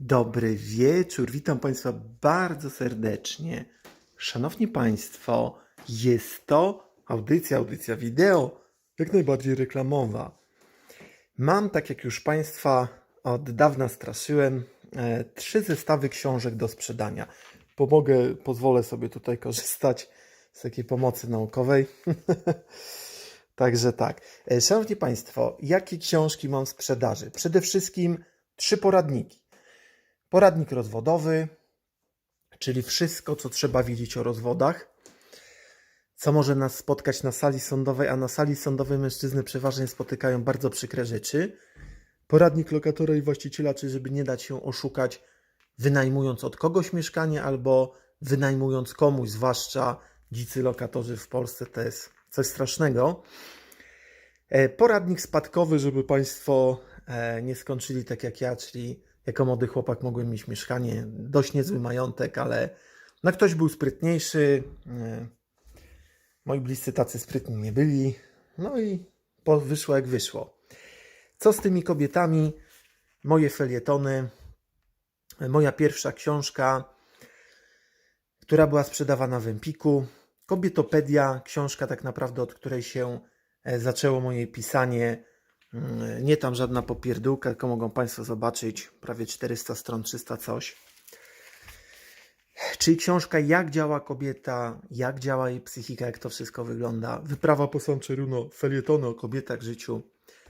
Dobry wieczór, witam Państwa bardzo serdecznie. Szanowni Państwo, jest to audycja, audycja wideo, jak najbardziej reklamowa. Mam, tak jak już Państwa od dawna straszyłem, e, trzy zestawy książek do sprzedania. Pomogę, pozwolę sobie tutaj korzystać z takiej pomocy naukowej. Także tak. E, Szanowni Państwo, jakie książki mam w sprzedaży? Przede wszystkim trzy poradniki. Poradnik rozwodowy, czyli wszystko, co trzeba wiedzieć o rozwodach, co może nas spotkać na sali sądowej, a na sali sądowej mężczyzny przeważnie spotykają bardzo przykre rzeczy. Poradnik lokatora i właściciela, czy żeby nie dać się oszukać, wynajmując od kogoś mieszkanie albo wynajmując komuś, zwłaszcza dzicy lokatorzy w Polsce, to jest coś strasznego. E, Poradnik spadkowy, żeby Państwo e, nie skończyli tak jak ja, czyli jako młody chłopak mogłem mieć mieszkanie, dość niezły majątek, ale no ktoś był sprytniejszy. e, Moi bliscy tacy sprytni nie byli. No i wyszło jak wyszło. Co z tymi kobietami? Moje felietony. Moja pierwsza książka, która była sprzedawana w Empiku. Kobietopedia, książka tak naprawdę, od której się e, zaczęło moje pisanie. Mm, Nie tam żadna popierdółka, tylko mogą Państwo zobaczyć prawie 400 stron, 300 coś. Czyli książka Jak działa kobieta, jak działa jej psychika, jak to wszystko wygląda. Wyprawa po San Ceruno, felietony o kobietach w życiu.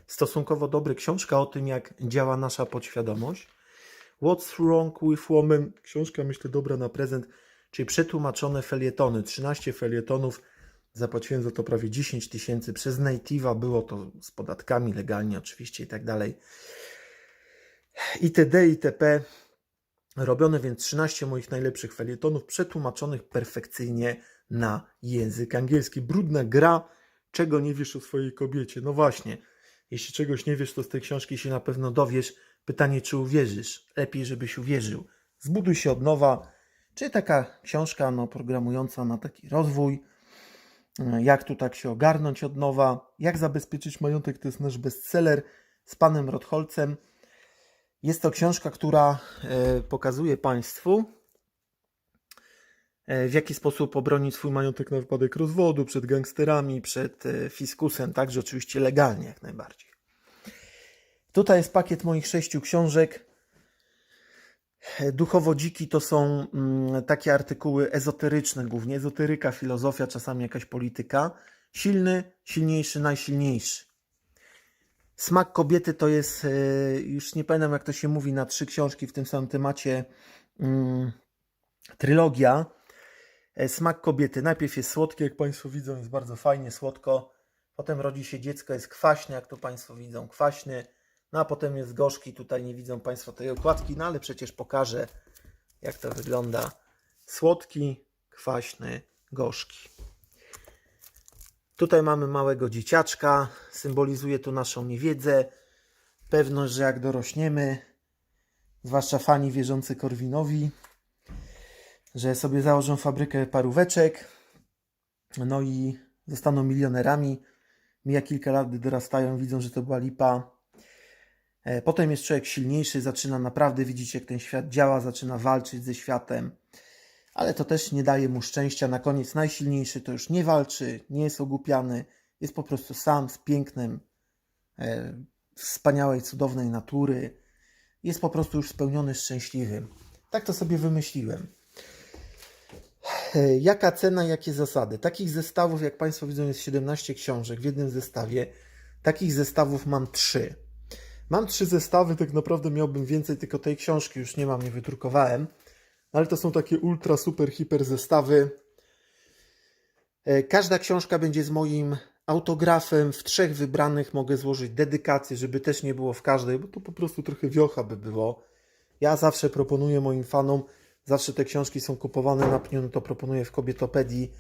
Stosunkowo dobry książka o tym, jak działa nasza podświadomość. What's Wrong with Women? Książka, myślę, dobra na prezent, czyli przetłumaczone felietony. 13 felietonów. Zapłaciłem za to prawie 10 tysięcy. Przez Native'a było to z podatkami, legalnie oczywiście i tak dalej. itd. itp. Robione więc 13 moich najlepszych felietonów, przetłumaczonych perfekcyjnie na język angielski. Brudna gra, czego nie wiesz o swojej kobiecie. No właśnie, jeśli czegoś nie wiesz, to z tej książki się na pewno dowiesz. Pytanie, czy uwierzysz? Lepiej, żebyś uwierzył. Zbuduj się od nowa. Czy taka książka no, programująca na taki rozwój? Jak tu tak się ogarnąć od nowa? Jak zabezpieczyć majątek? To jest nasz bestseller z panem Rotholcem. Jest to książka, która e, pokazuje Państwu, e, w jaki sposób obronić swój majątek na wypadek rozwodu przed gangsterami, przed e, fiskusem, także oczywiście legalnie jak najbardziej. Tutaj jest pakiet moich sześciu książek. E, Duchowo dziki to są mm, takie artykuły ezoteryczne, głównie ezoteryka, filozofia, czasami jakaś polityka. Silny, silniejszy, najsilniejszy. Smak kobiety to jest, e, już nie pamiętam jak to się mówi, na trzy książki w tym samym temacie, mm, trylogia. E, Smak kobiety. Najpierw jest słodkie, jak Państwo widzą, jest bardzo fajnie, słodko. Potem rodzi się dziecko, jest kwaśny, jak to Państwo widzą, kwaśny. No a potem jest gorzki, tutaj nie widzą Państwo tej okładki, no ale przecież pokażę, jak to wygląda. Słodki, kwaśny, gorzki. Tutaj mamy małego dzieciaczka, symbolizuje to naszą niewiedzę, pewność, że jak dorośniemy, zwłaszcza fani wierzący Korwinowi, że sobie założą fabrykę paróweczek, no i zostaną milionerami. Mija kilka lat, gdy dorastają, widzą, że to była lipa. E, Potem jest człowiek silniejszy, zaczyna naprawdę widzieć, jak ten świat działa, zaczyna walczyć ze światem, ale to też nie daje mu szczęścia. Na koniec najsilniejszy to już nie walczy, nie jest ogłupiany, jest po prostu sam z pięknem e, wspaniałej, cudownej natury. Jest po prostu już spełniony, szczęśliwym. Tak to sobie wymyśliłem. E, Jaka cena, jakie zasady? Takich zestawów, jak Państwo widzą, jest 17 książek w jednym zestawie. Takich zestawów mam 3. Mam trzy zestawy, tak naprawdę miałbym więcej, tylko tej książki już nie mam, nie wydrukowałem. Ale to są takie ultra, super, hiper zestawy. E, Każda książka będzie z moim autografem. W trzech wybranych mogę złożyć dedykację, żeby też nie było w każdej, bo to po prostu trochę wiocha by było. Ja zawsze proponuję moim fanom, zawsze te książki są kupowane na pniu, no to proponuję w kobietopedii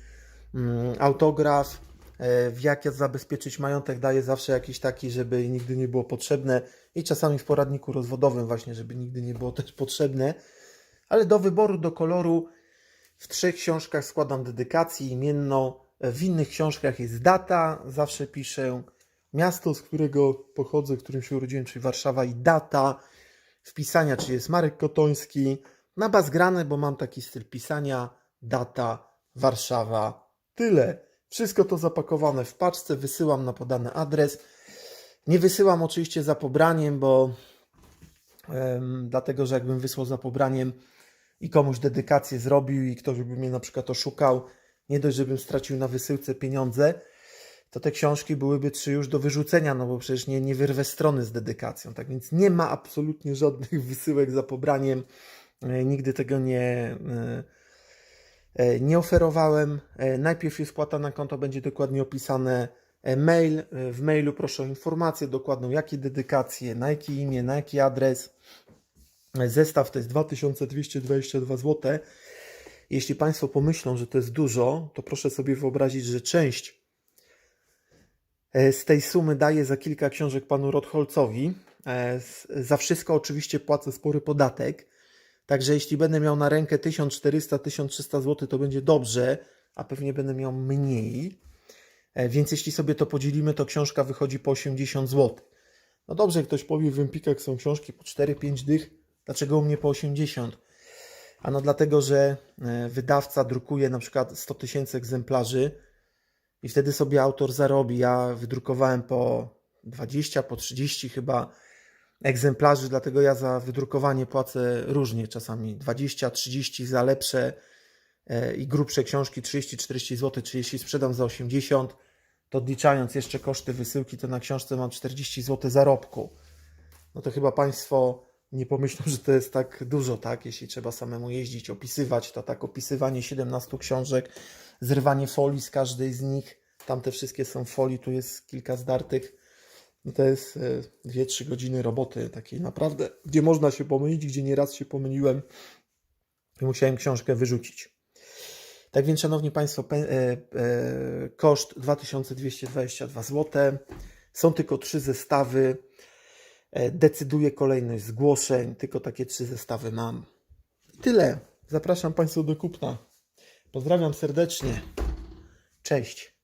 mm, autograf. E, W jak zabezpieczyć majątek daję zawsze jakiś taki, żeby nigdy nie było potrzebne i czasami w poradniku rozwodowym właśnie, żeby nigdy nie było też potrzebne. Ale do wyboru, do koloru w trzech książkach składam dedykację imienną. W innych książkach jest data, zawsze piszę miasto, z którego pochodzę, w którym się urodziłem, czyli Warszawa i data. wpisania, czy jest Marek Kotoński, na bazgrane, bo mam taki styl pisania, data, Warszawa, tyle. Wszystko to zapakowane w paczce, wysyłam na podany adres. Nie wysyłam oczywiście za pobraniem, bo dlatego, że jakbym wysłał za pobraniem i komuś dedykację zrobił i ktoś by mnie na przykład oszukał, nie dość, żebym stracił na wysyłce pieniądze, to te książki byłyby trzy już do wyrzucenia, no bo przecież nie, nie wyrwę strony z dedykacją. Tak więc nie ma absolutnie żadnych wysyłek za pobraniem. E, Nigdy tego nie, e, nie oferowałem. E, Najpierw jest wpłata na konto, będzie dokładnie opisane e, mail. E, W mailu proszę o informację dokładną, jakie dedykacje, na jakie imię, na jaki adres. E, Zestaw to jest 2222 zł. Jeśli Państwo pomyślą, że to jest dużo, to proszę sobie wyobrazić, że część e, z tej sumy daję za kilka książek panu Rotholcowi. E, Za wszystko oczywiście płacę spory podatek. Także jeśli będę miał na rękę 1400-1300 zł, to będzie dobrze, a pewnie będę miał mniej. E, Więc jeśli sobie to podzielimy, to książka wychodzi po 80 zł. No dobrze, ktoś powie, w Empikach są książki po 4-5 dych. Dlaczego u mnie po 80? Ano dlatego, że e, wydawca drukuje na przykład 100 tysięcy egzemplarzy i wtedy sobie autor zarobi. Ja wydrukowałem po 20, po 30 chyba egzemplarzy, dlatego ja za wydrukowanie płacę różnie, czasami 20, 30 za lepsze e, i grubsze książki 30-40 zł, czy jeśli sprzedam za 80, to odliczając jeszcze koszty wysyłki, to na książce mam 40 zł zarobku. No to chyba Państwo nie pomyślą, że to jest tak dużo, tak? Jeśli trzeba samemu jeździć, opisywać, to tak opisywanie 17 książek, zrywanie folii z każdej z nich, tamte wszystkie są folii, tu jest kilka zdartych. No to jest 2-3 godziny roboty takiej naprawdę, gdzie można się pomylić, gdzie nieraz się pomyliłem i musiałem książkę wyrzucić. Tak więc, Szanowni Państwo, e, e, koszt 2222 zł. Są tylko trzy zestawy. E, Decyduję kolejność zgłoszeń. Tylko takie trzy zestawy mam. Tyle. Zapraszam Państwa do kupna. Pozdrawiam serdecznie. Cześć.